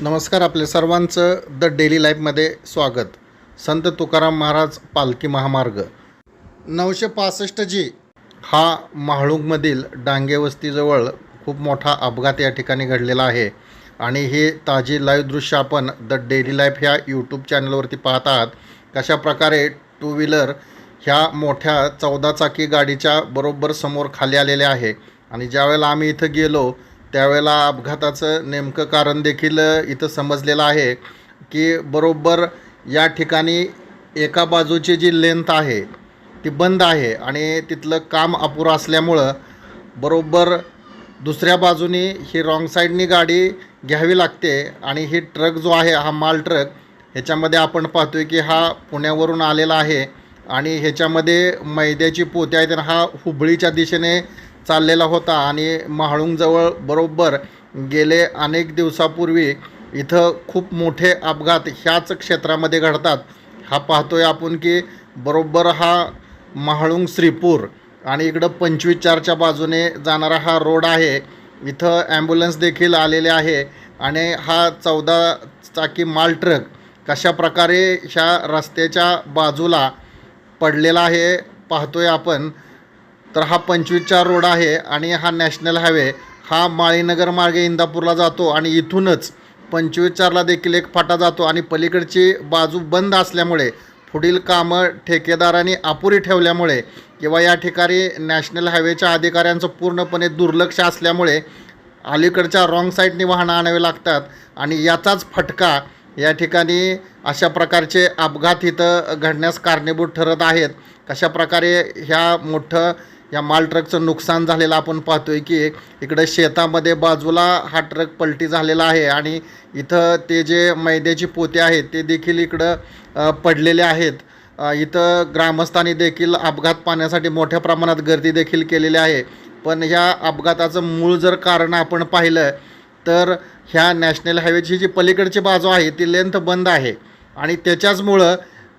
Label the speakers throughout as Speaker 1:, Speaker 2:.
Speaker 1: नमस्कार आपल्या सर्वांचं द डेली लाईफमध्ये स्वागत. संत तुकाराम महाराज पालखी महामार्ग. नऊशे पासष्ट जी हा महाळुंगमधील डांगे वस्तीजवळ खूप मोठा अपघात या ठिकाणी घडलेला आहे. आणि हे ताजी लाईव्ह दृश्य आपण द डेली लाईफ ह्या यूट्यूब चॅनलवरती पाहत आहात. कशा प्रकारे टू व्हीलर ह्या मोठ्या चौदा चाकी गाडीच्या बरोबर समोर खाली आलेल्या आहे. आणि ज्यावेळेला आम्ही इथं गेलो त्यावेळेला अपघाताचं नेमकं कारण देखील इथं समजलेलं आहे की बरोबर या ठिकाणी एका बाजूची जी लेंथ आहे ती बंद आहे आणि तिथलं काम अपुरं असल्यामुळं बरोबर दुसऱ्या बाजूनी ही रॉंग साईडनी गाडी घ्यावी लागते आणि ही ट्रक जो आहे हा माल ट्रक ह्याच्यामध्ये आपण पाहतोय की हा पुण्यावरून आलेला आहे आणि ह्याच्यामध्ये मैद्याची पोती आहेत हा हुबळीच्या दिशेने चाललेला होता आणि महाळुंगजवळ बरोबर गेले अनेक दिवसापूर्वी इथं खूप मोठे अपघात ह्याच क्षेत्रामध्ये घडतात. हा पाहतोय आपण की बरोबर हा महाळुंग श्रीपूर आणि इकडं पंचवीस चारच्या बाजूने जाणारा हा रोड आहे. इथं ॲम्ब्युलन्स देखील आलेले आहे आणि हा चौदा चाकी माल ट्रक कशा प्रकारे ह्या रस्त्याच्या बाजूला पडलेला आहे पाहतोय आपण. तर हा पंचवीसचा रोड आहे आणि हा नॅशनल हायवे हा माळीनगर मार्गे इंदापूरला जातो आणि इथूनच पंचवीस चारला देखील एक फाटा जातो आणि पलीकडची बाजू बंद असल्यामुळे पुढील कामं ठेकेदारांनी अपुरी ठेवल्यामुळे किंवा या ठिकाणी नॅशनल हायवेच्या अधिकाऱ्यांचं पूर्णपणे दुर्लक्ष असल्यामुळे अलीकडच्या रॉंग साईडने वाहनं आणावे लागतात आणि याचाच फटका या ठिकाणी अशा प्रकारचे अपघात इथं घडण्यास कारणीभूत ठरत आहेत. कशा प्रकारे ह्या मोठं या माल ट्रकचं नुकसान झालेलं आपण पाहतोय की इकडं शेतामध्ये बाजूला हा ट्रक पलटी झालेला आहे आणि इथं ते जे मैद्याची पोते आहेत ते देखील इकडं पडलेले आहेत. इथं ग्रामस्थांनी देखील अपघात पाहण्यासाठी मोठ्या प्रमाणात गर्दी देखील केलेली आहे. पण ह्या अपघाताचं मूळ जर कारण आपण पाहिलं तर ह्या नॅशनल हायवेची जी पलीकडची बाजू आहे ती लेंथ बंद आहे. आणि त्याच्याचमुळं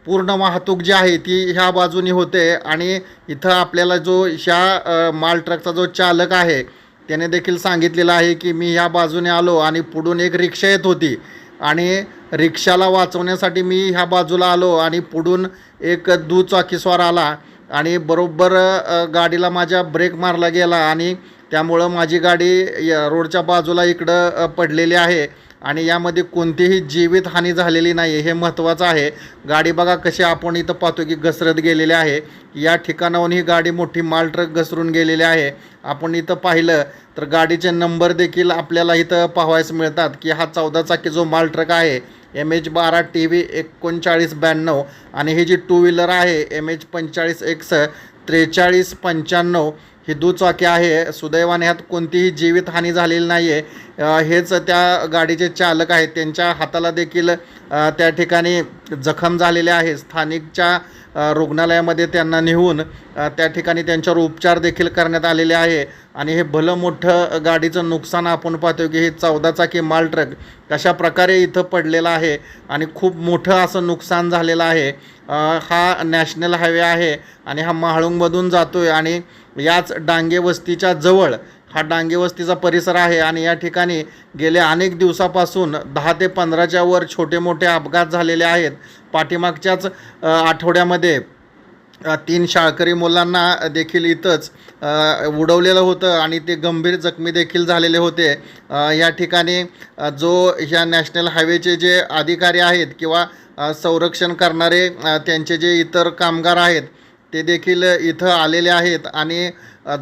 Speaker 1: पूर्ण वाहतूक जी आहे ती ह्या बाजूनी होते आणि इथं आपल्याला जो ह्या माल ट्रकचा जो चालक आहे त्याने देखील सांगितलेलं आहे की मी ह्या बाजूने आलो आणि पुढून एक रिक्षा येत होती. आणि रिक्षाला वाचवण्यासाठी मी ह्या बाजूला आलो आणि पुढून एक दुचाकीस्वार आला आणि बरोबर गाडीला माझ्या ब्रेक मारला गेला आणि त्यामुळं माझी गाडी रोडच्या बाजूला इकडं पडलेली आहे. आणि यामध्ये कोणतीही जीवितहानी झालेली नाही. हे महत्त्वाचं आहे. गाडी बघा कशी आपण इथं पाहतो की घसरत गेलेली आहे. या ठिकाणाहून ही गाडी मोठी माल ट्रक घसरून गेलेली आहे. आपण इथं पाहिलं तर गाडीचे नंबर देखील आपल्याला इथं पाहावयास मिळतात की हा चौदा चाकी जो माल ट्रक आहे एम एच बारा टी व्ही एकोणचाळीस ब्याण्णव आणि ही जी टू व्हीलर आहे एम एच पंचेचाळीस एक्स त्रेचाळीस पंच्याण्णव ही दुचाकी आहे. सुदैवाने ह्यात कोणतीही जीवितहानी झालेली नाही आहे हेच त्या गाडीचे चालक आहेत. त्यांच्या हाताला देखील त्या ठिकाणी जखम झालेले आहे. स्थानिकच्या रुग्णालयामध्ये त्यांना नेऊन त्या ठिकाणी त्यांच्यावर उपचार देखील करण्यात आलेले आहे. आणि हे भलं मोठं गाडीचं नुकसान आपण पाहतो की हे चौदा चाकी माल ट्रक कशा प्रकारे इथं पडलेला आहे आणि खूप मोठं असं नुकसान झालेलं आहे. हा नॅशनल हायवे आहे आणि हा महाळुंगमधून जातो आहे आणि याच डांगे वस्तीच्या जवळ हा डांगे वस्तीचा परिसर आहे आणि या ठिकाणी गेल्या अनेक दिवसापासून दहा ते पंधराच्या वर छोटे मोठे अपघात झालेले आहेत. पाठीमागच्याच आठवड्यामध्ये तीन शाळकरी मुलांना देखील इथंच उडवलेलं होतं आणि ते गंभीर जखमी देखील झालेले होते. या ठिकाणी जो ह्या नॅशनल हायवेचे जे अधिकारी आहेत किंवा संरक्षण करणारे त्यांचे जे इतर कामगार आहेत ते देखील इथं आलेले आहेत आणि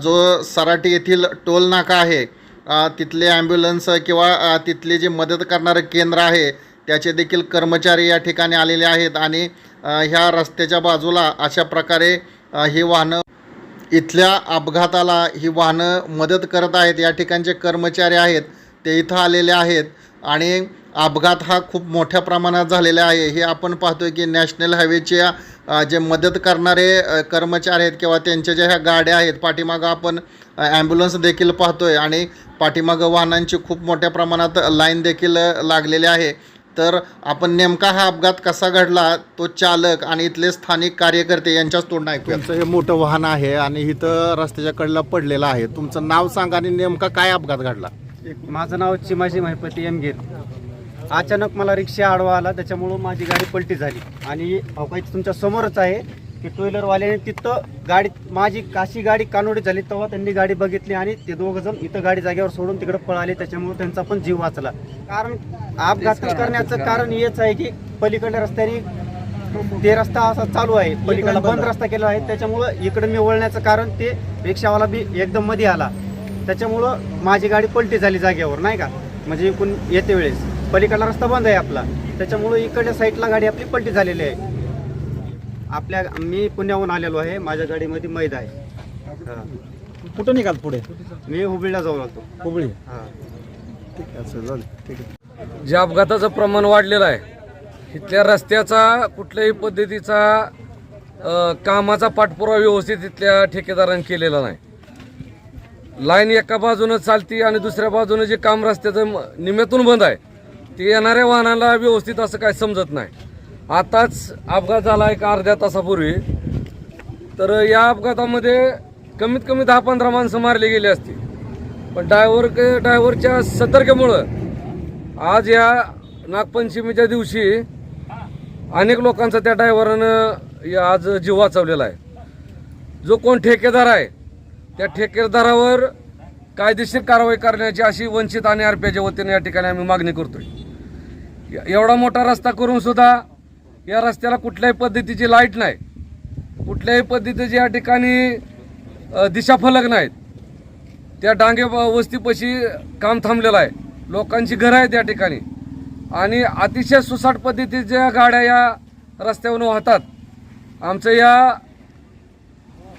Speaker 1: जो सराटी येथील टोल नाका आहे तिथले ॲम्ब्युलन्स किंवा तिथले जे मदत करणारं केंद्र आहे त्याचे देखील कर्मचारी या ठिकाणी आलेले आहेत आणि ह्या रस्त्याच्या बाजूला अशा प्रकारे ही वाहनं इथल्या अपघाताला ही वाहनं मदत करत आहेत या ठिकाणचे कर्मचारी आहेत ते इथं आलेले आहेत आणि अपघात हा खूप मोठ्या प्रमाणात झालेला आहे. हे आपण पाहतोय की नॅशनल हायवेच्या जे मदत करणारे कर्मचारी आहेत किंवा त्यांच्या ज्या ह्या गाड्या आहेत पाठीमागं आपण ॲम्ब्युलन्स देखील पाहतोय आणि पाठीमागं वाहनांची खूप मोठ्या प्रमाणात लाईन देखील लागलेली आहे. तर आपण नेमका हा अपघात कसा घडला तो चालक आणि इथले स्थानिक कार्यकर्ते यांच्याच तोंड ऐकूया तुमचं हे मोठं वाहन आहे आणि इथं रस्त्याच्या कडेला पडलेलं आहे. तुमचं नाव सांगा आणि नेमका काय अपघात घडला?
Speaker 2: माझं नाव चिमाजी महिपती एम. गिर. अचानक मला रिक्षा आडवा आला त्याच्यामुळं माझी गाडी पलटी झाली. आणि अहो काही तुमच्या समोरच आहे की टू व्हीलरवाल्याने तिथं गाडी माझी काशी गाडी कानोडी झाली तेव्हा त्यांनी गाडी बघितली आणि ते दोघं जण इथं गाडी जागेवर सोडून तिकडे पळाले त्याच्यामुळे त्यांचा पण जीव वाचला. कारण अपघात करण्याचं कारण. हेच आहे की पलीकडल्या रस्त्याने ते रस्ता असा चालू आहे पलीकडला बंद. रस्ता केला आहे त्याच्यामुळं इकडे मी वळण्याचं कारण ते रिक्षावाला बी एकदम मध्ये आला. त्याच्यामुळं माझी गाडी पलटी झाली जागेवर नाही का? म्हणजे इकडून येते वेळेस. पलीकडला रस्ता बंद आहे आपला. त्याच्यामुळं इकडच्या साईडला गाडी आपली पलटी झालेली आहे. आपल्या मी पुण्याहून आलेलो आहे. माझ्या गाडीमध्ये मैद आहे. हा.
Speaker 3: कुठं निघाल पुढे?
Speaker 2: मी हुबळीला जाऊ लागतो
Speaker 3: हुबळी?
Speaker 2: हा.
Speaker 3: ठीक आहे असं झालं. ठीक आहे.
Speaker 4: जे अपघाताचं प्रमाण वाढलेलं आहे इथल्या रस्त्याचा कुठल्याही पद्धतीचा अ, कामाचा पाठपुरावा व्यवस्थित इथल्या ठेकेदारांनी केलेला नाही. लाईन एका बाजूनं चालती आणि दुसऱ्या बाजूनं जे काम रस्त्याचं म- निम्यातून बंद आहे ते येणाऱ्या वाहनाला व्यवस्थित असं काय समजत नाही. आताच अपघात झाला एक अर्ध्या तासापूर्वी. तर या अपघातामध्ये कमीत कमी दहा पंधरा माणसं मारली गेली असती. पण डायव्हर डायव्हरच्या सतर्केमुळं आज या नागपंचमीच्या दिवशी अनेक लोकांचा त्या डायव्हरनं या आज जीव वाचवलेला आहे. जो कोण ठेकेदार आहे त्या ठेकेदारावर कायदेशीर कारवाई करण्याची अशी वंचित आणि आरपीआयच्या वतीने या ठिकाणी आम्ही मागणी करतोय. एवढा मोठा रस्ता करून सुद्धा या रस्त्याला कुठल्याही पद्धतीची लाइट नाही. कुठल्याही पद्धतीचे या ठिकाणी दिशाफलक नाहीत. त्या डांगे व- वस्तीपाशी काम थांबलेलं आहे. लोकांची घरं आहेत या ठिकाणी. आणि अतिशय सुसाट पद्धतीच्या गाड्या या रस्त्यावरून वाहतात आमचं या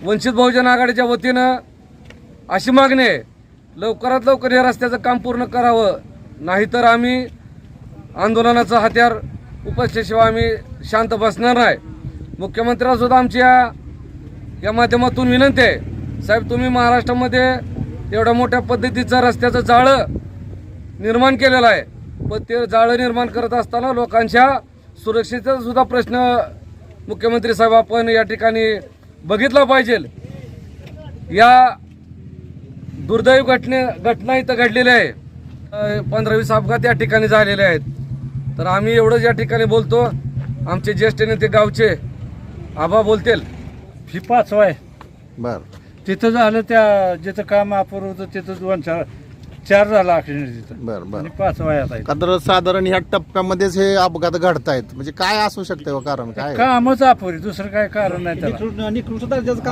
Speaker 4: वंचित बहुजन आघाडीच्या वतीनं अशी मागणी आहे लवकरात लवकर या रस्त्याचं काम पूर्ण करावं. नाहीतर आम्ही आंदोलनाचं हत्यार उपस्थितशिवाय आम्ही शांत बसणार नाही. मुख्यमंत्र्यांसुद्धा आमच्या आमची या या माध्यमातून विनंती आहे. साहेब तुम्ही महाराष्ट्रामध्ये एवढ्या मोठ्या पद्धतीचं रस्त्याचं जाळं निर्माण केलेलं आहे. पण ते जाळं निर्माण करत असताना लोकांच्या सुरक्षेचा सुद्धा प्रश्न मुख्यमंत्री साहेब आपण या ठिकाणी बघितला पाहिजे. या दुर्दैव घटने घटना इथं घडलेल्या आहे. पंधरावीस अपघात या ठिकाणी झालेले आहेत. तर आम्ही एवढंच या ठिकाणी बोलतो. आमचे ज्येष्ठ नेते गावचे. आबा बोलतील.
Speaker 3: ही पाचवा आहे
Speaker 1: बर.
Speaker 3: तिथं झालं त्या जिथं काम अपूर्व होतं तिथं दोन चार चार झाला ऍक्सिडेंट तिथं.
Speaker 1: बर बर.
Speaker 3: आणि पाचवा आहे आता
Speaker 1: का तर साधारण ह्या टप्प्यामध्येच हे अपघात घडतायत. म्हणजे काय असू शकते हो कारण? काय?
Speaker 3: कामच अपुरी दुसरं काय कारण नाही त्याला.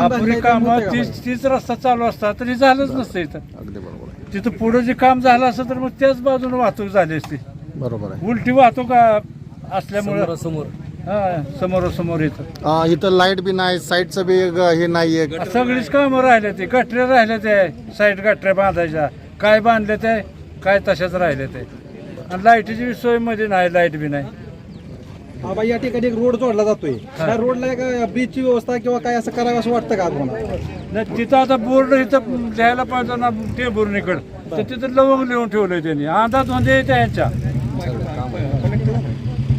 Speaker 3: अपुरी काम तीच तीच रस्ता चालू असता तरी झालंच नसतं इथं.
Speaker 1: अगदी बरोबर. आहे
Speaker 3: तिथं पुढं जे काम झालं असतं तर मग त्याच बाजूने वाहतूक झाली असती.
Speaker 1: बरोबर आहे.
Speaker 3: उलटी वाहतूक आ- असल्यामुळं
Speaker 4: समोर
Speaker 3: हा समोरासमोर येतं
Speaker 1: अं, इथं लाइट बी नाही साईडचं बी हे नाहीये.
Speaker 3: सगळीच कामं राहिले ते गटऱ्या राहिले ते साईड गटऱ्या बांधायच्या. काय बांधले ते काय तशाच राहिले ते. आणि लाईटीची सोयमध्ये नाही लाइट बी नाही.
Speaker 5: बाबा या ठिकाणी एक रोड जोडला जातोय. त्या रोडला एक ब्रिजची व्यवस्था किंवा काय असं करावं असं वाटतं का तुम्हाला?
Speaker 3: नाही तिथं आता बोर्ड इथं लिहायला पाहिजे ना टेबुर्णीकडं तर तिथं लवंग लिहून ठेवलंय त्यांनी. अंदाज म्हणजे त्यांच्या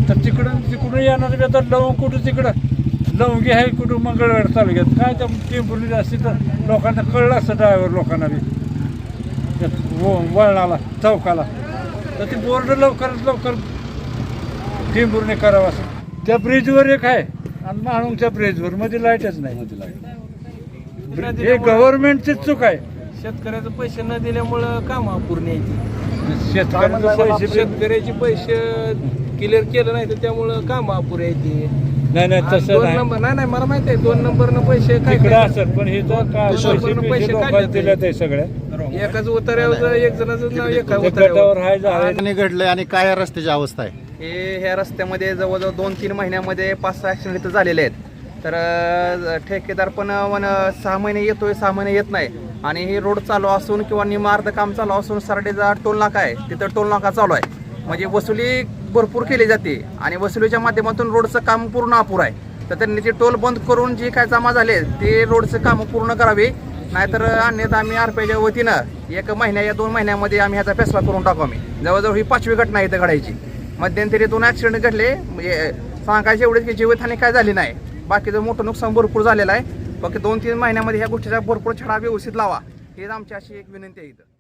Speaker 3: तर तिकडून तिकडून येणार बी आता लवंग कुठं तिकडं? लवंगी आहे कुठं मंगळवेढ तालुक्यात? काय त्या टेंबुर्णी असती तर लोकांना कळलं असतं ड्रायव्हर लोकांना बी. वळणाला चौकाला. तर ते बोर्ड लवकरात लवकर टेंबुर्णी करावं असं. त्या ब्रिजवर एक आहे. आणि माणूंगच्या ब्रिजवर मध्ये लाईटच नाही. हे गव्हर्नमेंटचीच चूक आहे.
Speaker 6: शेतकऱ्याचे पैसे न दिल्यामुळं काम अपूर्ण यायची
Speaker 3: शेतकऱ्यांचे पैसे
Speaker 6: शेतकऱ्याचे पैसे क्लिअर केलं नाही तर त्यामुळं काम अपुरे यायची
Speaker 3: नाही नाही तसं
Speaker 6: दोन
Speaker 3: नाही.
Speaker 6: नंबर नाही नाही मला माहिती आहे दोन नंबरनं पैसे काय
Speaker 3: तिकडे
Speaker 6: काय-
Speaker 3: असेल पण हे का-
Speaker 6: किशोर
Speaker 3: पैसे लोकांना
Speaker 6: काढले
Speaker 3: दिले ते सगळ्या
Speaker 6: एकाच उतार्यावर एक जणाचं नाव एका
Speaker 3: ते
Speaker 6: उतार्यावर
Speaker 3: गटावर हाय झाले.
Speaker 1: आणि घडलंय आणि काय रस्त्याची अवस्था आहे?
Speaker 2: हे ह्या रस्त्यामध्ये जवळजवळ दोन तीन महिन्यामध्ये पाच सहा ॲक्सिडेंट इथं झालेले आहेत. तर अं, ठेकेदार पण अं, वन सहा महिने येतोय सहा महिने येत नाही. आणि हे रोड चालू असून किंवा निमार्ध काम चालू असून सरडेचा टोल नाका आहे. तिथं टोल नाका चालू आहे. म्हणजे वसुली भरपूर केली जाते. आणि वसुलीच्या माध्यमातून रोडचं काम पूर्ण अपुर आहे. तर त्यांनी ते टोल बंद करून जे काय जमा झाले ते रोडचं काम पूर्ण करावे. नाहीतर अन्यथा आम्ही आरपीच्या वतीनं एक महिन्या या दोन महिन्यामध्ये आम्ही ह्याचा फैसला करून टाकू आम्ही. जवळजवळ ही पाचवी घटना इथं घडायची. मध्यंतरी दोन ॲक्सिडेंट घडले. म्हणजे सांगायचे एवढेच की जीवितहानी काय झाली नाही. बाकीचं मोठं नुकसान भरपूर झालेलं आहे. फक्त दोन तीन महिन्यामध्ये ह्या गोष्टीचा भरपूर छडा व्यवस्थित लावा. हेच आमची अशी एक विनंती आहे इथं.